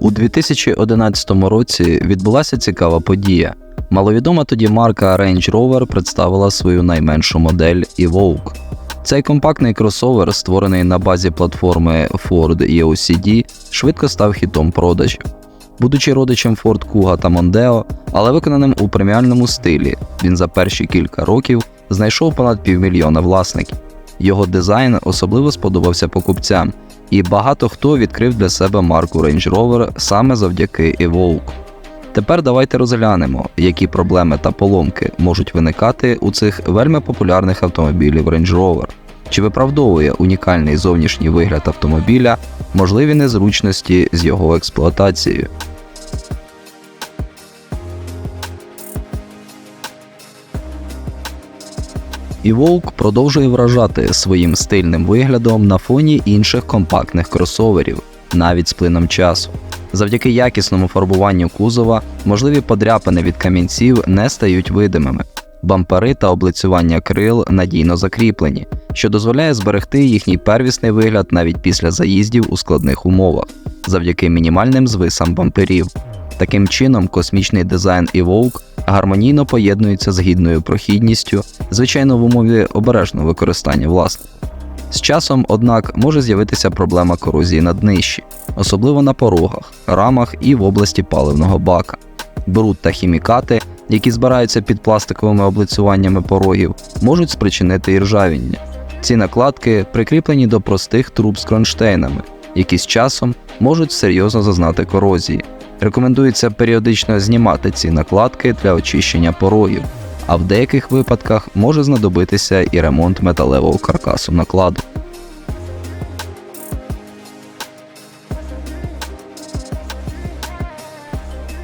У 2011 році відбулася цікава подія. Маловідома тоді марка Range Rover представила свою найменшу модель Evoque. Цей компактний кросовер, створений на базі платформи Ford EOCD, швидко став хітом продажів. Будучи родичем Ford Kuga та Mondeo, але виконаним у преміальному стилі, він за перші кілька років знайшов понад півмільйона власників. Його дизайн особливо сподобався покупцям, і багато хто відкрив для себе марку Range Rover саме завдяки Evoque. Тепер давайте розглянемо, які проблеми та поломки можуть виникати у цих вельми популярних автомобілів Range Rover. Чи виправдовує унікальний зовнішній вигляд автомобіля можливі незручності з його експлуатацією? Evoque продовжує вражати своїм стильним виглядом на фоні інших компактних кросоверів, навіть з плином часу. Завдяки якісному фарбуванню кузова можливі подряпини від камінців не стають видимими. Бампери та облицювання крил надійно закріплені, що дозволяє зберегти їхній первісний вигляд навіть після заїздів у складних умовах, завдяки мінімальним звисам бамперів. Таким чином, космічний дизайн Evoque гармонійно поєднується з гідною прохідністю, звичайно, в умові обережного використання власника. З часом, однак, може з'явитися проблема корозії на днищі, особливо на порогах, рамах і в області паливного бака. Бруд та хімікати, які збираються під пластиковими облицюваннями порогів, можуть спричинити іржавіння. Ці накладки прикріплені до простих труб з кронштейнами, які з часом можуть серйозно зазнати корозії. Рекомендується періодично знімати ці накладки для очищення порогів, а в деяких випадках може знадобитися і ремонт металевого каркасу накладу.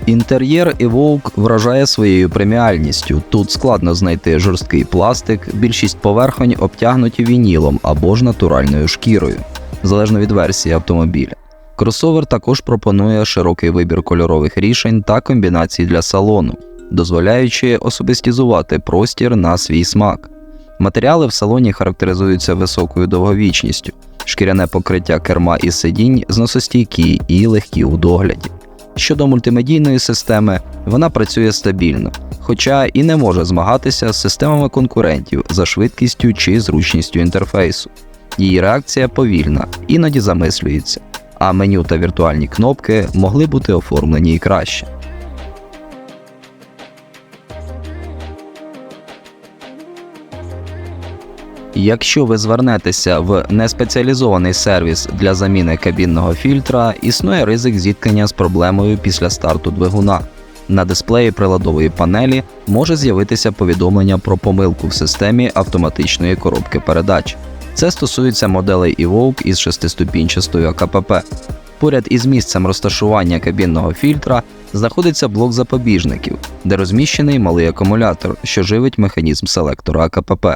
Інтер'єр Evoque вражає своєю преміальністю. Тут складно знайти жорсткий пластик, більшість поверхонь обтягнуті вінілом або ж натуральною шкірою, залежно від версії автомобіля. Кросовер також пропонує широкий вибір кольорових рішень та комбінацій для салону, дозволяючи особистізувати простір на свій смак. Матеріали в салоні характеризуються високою довговічністю, шкіряне покриття керма і сидінь зносостійкі і легкі у догляді. Щодо мультимедійної системи, вона працює стабільно, хоча і не може змагатися з системами конкурентів за швидкістю чи зручністю інтерфейсу. Її реакція повільна, іноді замислюється, а меню та віртуальні кнопки могли бути оформлені і краще. Якщо ви звернетеся в неспеціалізований сервіс для заміни кабінного фільтра, існує ризик зіткнення з проблемою після старту двигуна. На дисплеї приладової панелі може з'явитися повідомлення про помилку в системі автоматичної коробки передач. Це стосується моделей Evoque із шестиступінчастою АКПП. Поряд із місцем розташування кабінного фільтра знаходиться блок запобіжників, де розміщений малий акумулятор, що живить механізм селектора АКПП.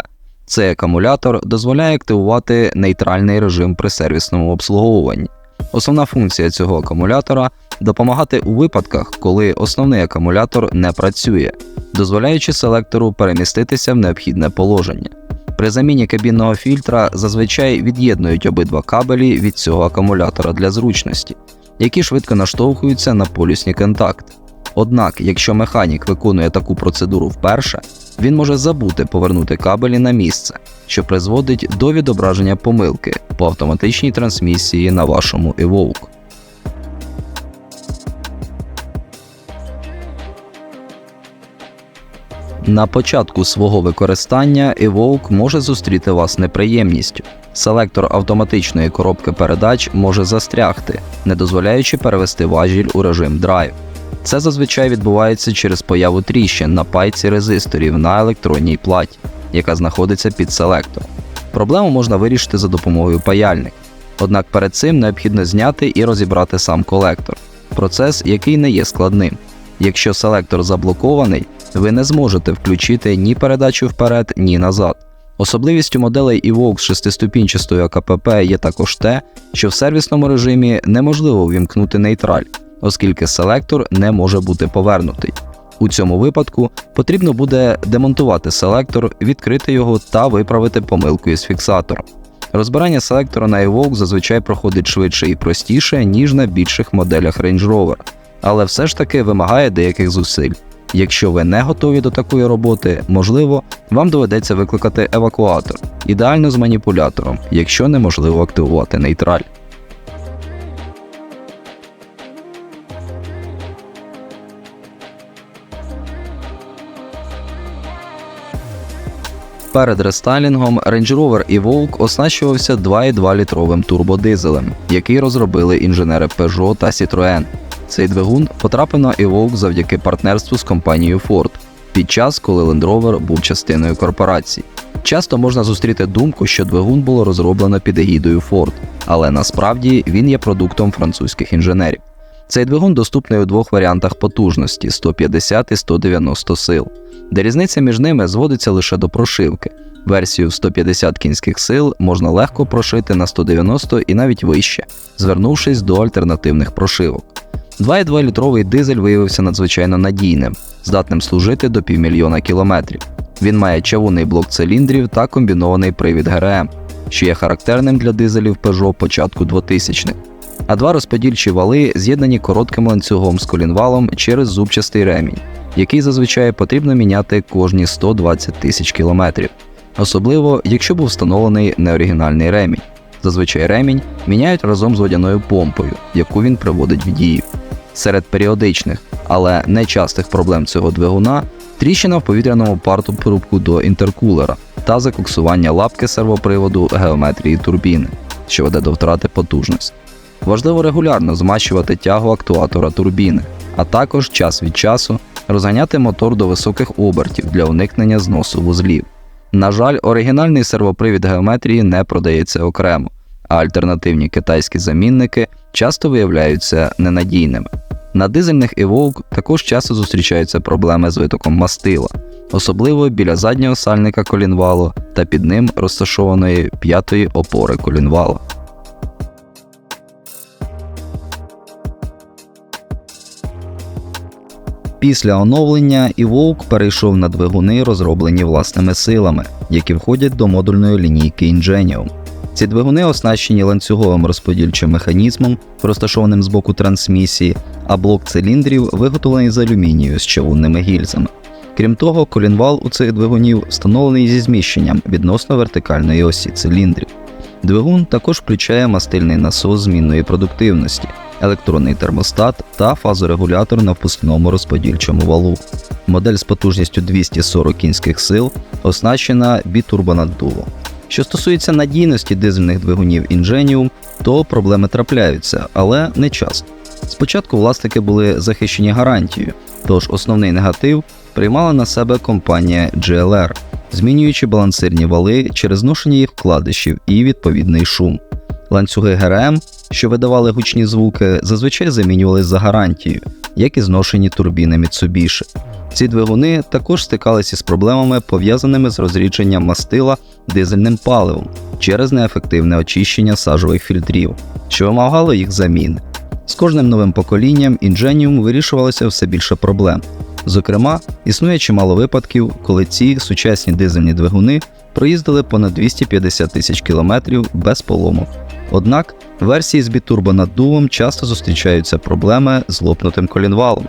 Цей акумулятор дозволяє активувати нейтральний режим при сервісному обслуговуванні. Основна функція цього акумулятора допомагати у випадках, коли основний акумулятор не працює, дозволяючи селектору переміститися в необхідне положення. При заміні кабінного фільтра зазвичай від'єднують обидва кабелі від цього акумулятора для зручності, які швидко наштовхуються на полюсні контакти. Однак, якщо механік виконує таку процедуру вперше, він може забути повернути кабелі на місце, що призводить до відображення помилки по автоматичній трансмісії на вашому Evoque. На початку свого використання Evoque може зустріти вас неприємністю. Селектор автоматичної коробки передач може застрягти, не дозволяючи перевести важіль у режим драйв. Це зазвичай відбувається через появу тріщин на пайці резисторів на електронній платі, яка знаходиться під селектором. Проблему можна вирішити за допомогою паяльника. Однак перед цим необхідно зняти і розібрати сам колектор, процес, який не є складним. Якщо селектор заблокований, ви не зможете включити ні передачу вперед, ні назад. Особливістю моделей Evoque з шестиступінчастою АКПП є також те, що в сервісному режимі неможливо ввімкнути нейтраль, оскільки селектор не може бути повернутий. У цьому випадку потрібно буде демонтувати селектор, відкрити його та виправити помилку із фіксатором. Розбирання селектора на Evoque зазвичай проходить швидше і простіше, ніж на більших моделях Range Rover, але все ж таки вимагає деяких зусиль. Якщо ви не готові до такої роботи, можливо, вам доведеться викликати евакуатор, ідеально з маніпулятором, якщо неможливо активувати нейтраль. Перед рестайлінгом Range Rover Evoque оснащувався 2,2 літровим турбодизелем, який розробили інженери Peugeot та Citroën. Цей двигун потрапив на Evoque завдяки партнерству з компанією Ford під час, коли Land Rover був частиною корпорації. Часто можна зустріти думку, що двигун було розроблено під егідою Ford, але насправді він є продуктом французьких інженерів. Цей двигун доступний у двох варіантах потужності 150 і 190 сил, де різниця між ними зводиться лише до прошивки. Версію 150 кінських сил можна легко прошити на 190 і навіть вище, звернувшись до альтернативних прошивок. 2,2 літровий дизель виявився надзвичайно надійним, здатним служити до півмільйона кілометрів. Він має чавунний блок циліндрів та комбінований привід ГРМ, що є характерним для дизелів Peugeot початку 2000-х. А два розподільчі вали з'єднані коротким ланцюгом з колінвалом через зубчастий ремінь, який зазвичай потрібно міняти кожні 120 тисяч кілометрів, особливо якщо був встановлений неоригінальний ремінь. Зазвичай ремінь міняють разом з водяною помпою, яку він приводить в дію. Серед періодичних, але не частих проблем цього двигуна тріщина в повітряному парту порубку до інтеркулера та закоксування лапки сервоприводу геометрії турбіни, що веде до втрати потужності. Важливо регулярно змащувати тягу актуатора турбіни, а також час від часу розганяти мотор до високих обертів для уникнення зносу вузлів. На жаль, оригінальний сервопривід геометрії не продається окремо, а альтернативні китайські замінники часто виявляються ненадійними. На дизельних Evoque також часто зустрічаються проблеми з витоком мастила, особливо біля заднього сальника колінвалу та під ним розташованої п'ятої опори колінвала. Після оновлення Evoque перейшов на двигуни, розроблені власними силами, які входять до модульної лінійки Ingenium. Ці двигуни оснащені ланцюговим розподільчим механізмом, розташованим з боку трансмісії, а блок циліндрів виготовлений з алюмінію з чавунними гільзами. Крім того, колінвал у цих двигунів встановлений зі зміщенням відносно вертикальної осі циліндрів. Двигун також включає мастильний насос змінної продуктивності, електронний термостат та фазорегулятор на впускному розподільчому валу. Модель з потужністю 240 кінських сил оснащена бітурбонаддувом. Що стосується надійності дизельних двигунів Ingenium, то проблеми трапляються, але не часто. Спочатку власники були захищені гарантією, тож основний негатив приймала на себе компанія GLR, змінюючи балансирні вали через ношення їх вкладишів і відповідний шум. Ланцюги ГРМ, що видавали гучні звуки, зазвичай замінювались за гарантією, як і зношені турбіни Mitsubishi. Ці двигуни також стикалися з проблемами, пов'язаними з розрідженням мастила дизельним паливом через неефективне очищення сажових фільтрів, що вимагало їх заміни. З кожним новим поколінням Ingenium вирішувалося все більше проблем. Зокрема, існує чимало випадків, коли ці сучасні дизельні двигуни проїздили понад 250 тисяч кілометрів без поломок. Однак в версії з бітурбонаддувом часто зустрічаються проблеми з лопнутим колінвалом.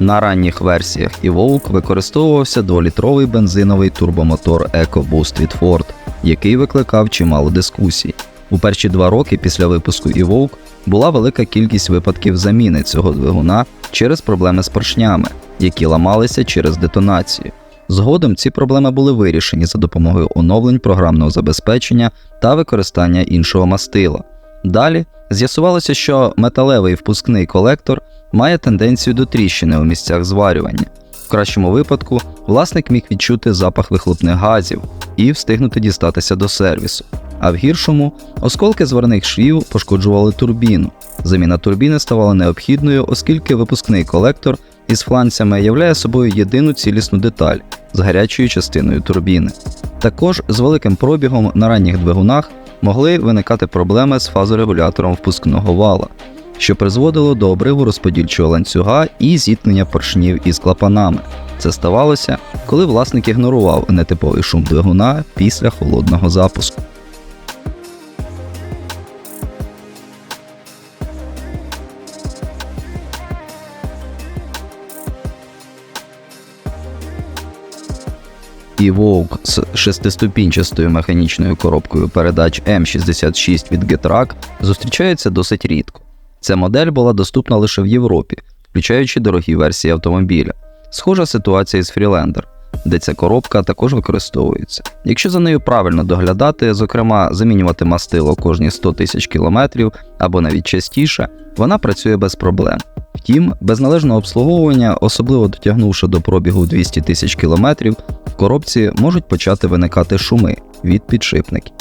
На ранніх версіях Evoque використовувався 2-літровий бензиновий турбомотор EcoBoost від Ford, який викликав чимало дискусій. У перші два роки після випуску Evoque була велика кількість випадків заміни цього двигуна через проблеми з поршнями, які ламалися через детонацію. Згодом ці проблеми були вирішені за допомогою оновлень програмного забезпечення та використання іншого мастила. Далі з'ясувалося, що металевий впускний колектор має тенденцію до тріщини у місцях зварювання. В кращому випадку власник міг відчути запах вихлопних газів і встигнути дістатися до сервісу. А в гіршому осколки зварних швів пошкоджували турбіну. Заміна турбіни ставала необхідною, оскільки випускний колектор із фланцями являє собою єдину цілісну деталь з гарячою частиною турбіни. Також з великим пробігом на ранніх двигунах могли виникати проблеми з фазорегулятором впускного вала, що призводило до обриву розподільчого ланцюга і зіткнення поршнів із клапанами. Це ставалося, коли власник ігнорував нетиповий шум двигуна після холодного запуску. Evoque з шестиступінчастою механічною коробкою передач М66 від Getrack зустрічається досить рідко. Ця модель була доступна лише в Європі, включаючи дорогі версії автомобіля. Схожа ситуація з Freelander, де ця коробка також використовується. Якщо за нею правильно доглядати, зокрема замінювати мастило кожні 100 тисяч кілометрів або навіть частіше, вона працює без проблем. Втім, без належного обслуговування, особливо дотягнувши до пробігу 200 тисяч кілометрів, в коробці можуть почати виникати шуми від підшипників.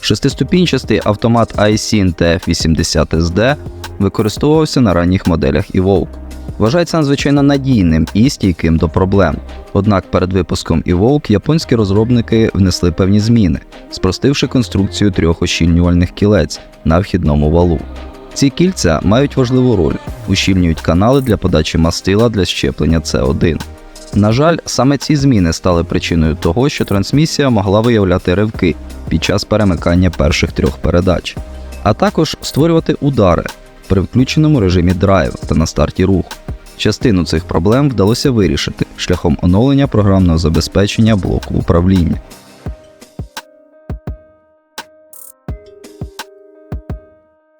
Шестиступінчастий автомат iSyn TF80SD використовувався на ранніх моделях Evoque. Вважається надзвичайно надійним і стійким до проблем. Однак перед випуском Evoque японські розробники внесли певні зміни, спростивши конструкцію трьох ощільнювальних кілець на вхідному валу. Ці кільця мають важливу роль, ущільнюють канали для подачі мастила для щеплення С1. На жаль, саме ці зміни стали причиною того, що трансмісія могла виявляти ривки під час перемикання перших трьох передач, а також створювати удари при включеному режимі драйв та на старті руху. Частину цих проблем вдалося вирішити шляхом оновлення програмного забезпечення блоку управління.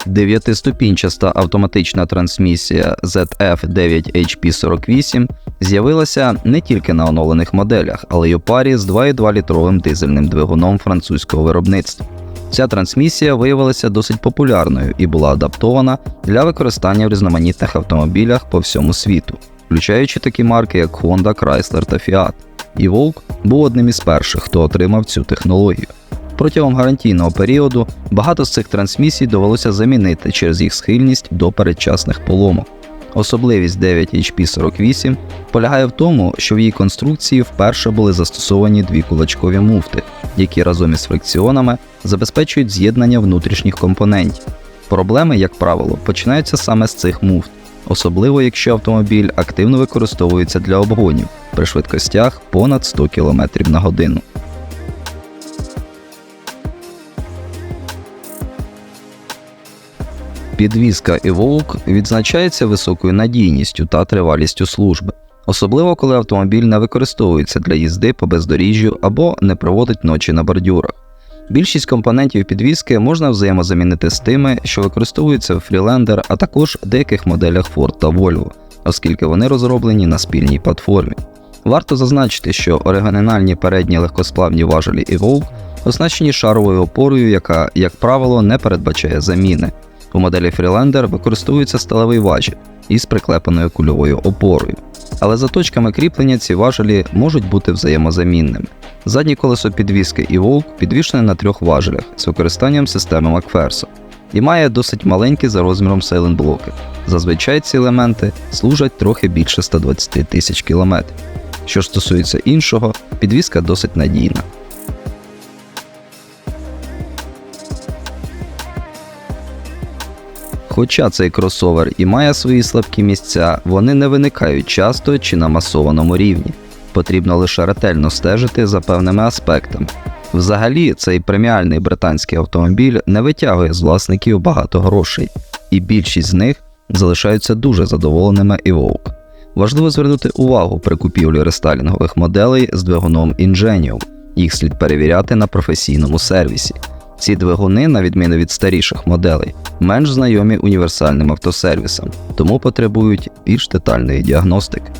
Дев'ятиступінчаста автоматична трансмісія ZF9HP48 з'явилася не тільки на оновлених моделях, але й у парі з 2,2 літровим дизельним двигуном французького виробництва. Ця трансмісія виявилася досить популярною і була адаптована для використання в різноманітних автомобілях по всьому світу, включаючи такі марки, як Honda, Chrysler та Fiat. І Volk був одним із перших, хто отримав цю технологію. Протягом гарантійного періоду багато з цих трансмісій довелося замінити через їх схильність до передчасних поломок. Особливість 9HP48 полягає в тому, що в її конструкції вперше були застосовані дві кулачкові муфти, які разом із фрикціонами забезпечують з'єднання внутрішніх компонентів. Проблеми, як правило, починаються саме з цих муфт, особливо якщо автомобіль активно використовується для обгонів при швидкостях понад 100 км на годину. Підвізка Evoque відзначається високою надійністю та тривалістю служби, особливо коли автомобіль не використовується для їзди по бездоріжжю або не проводить ночі на бордюрах. Більшість компонентів підвізки можна взаємозамінити з тими, що використовуються в Freelander, а також деяких моделях Ford та Volvo, оскільки вони розроблені на спільній платформі. Варто зазначити, що оригінальні передні легкосплавні важелі Evoque оснащені шаровою опорою, яка, як правило, не передбачає заміни. У моделі Freelander використовується сталевий важіль із приклепаною кульовою опорою. Але за точками кріплення ці важелі можуть бути взаємозамінними. Заднє колесо підвіски і Волк підвішене на трьох важелях з використанням системи Макферсон і має досить маленькі за розміром сейленблоки. Зазвичай ці елементи служать трохи більше 120 тисяч кілометрів. Що стосується іншого, підвіска досить надійна. Хоча цей кросовер і має свої слабкі місця, вони не виникають часто чи на масованому рівні. Потрібно лише ретельно стежити за певними аспектами. Взагалі, цей преміальний британський автомобіль не витягує з власників багато грошей, і більшість з них залишаються дуже задоволеними Evoque. Важливо звернути увагу при купівлі рестайлінгових моделей з двигуном Ingenium. Їх слід перевіряти на професійному сервісі. Ці двигуни, на відміну від старіших моделей, менш знайомі універсальним автосервісам, тому потребують більш детальної діагностики.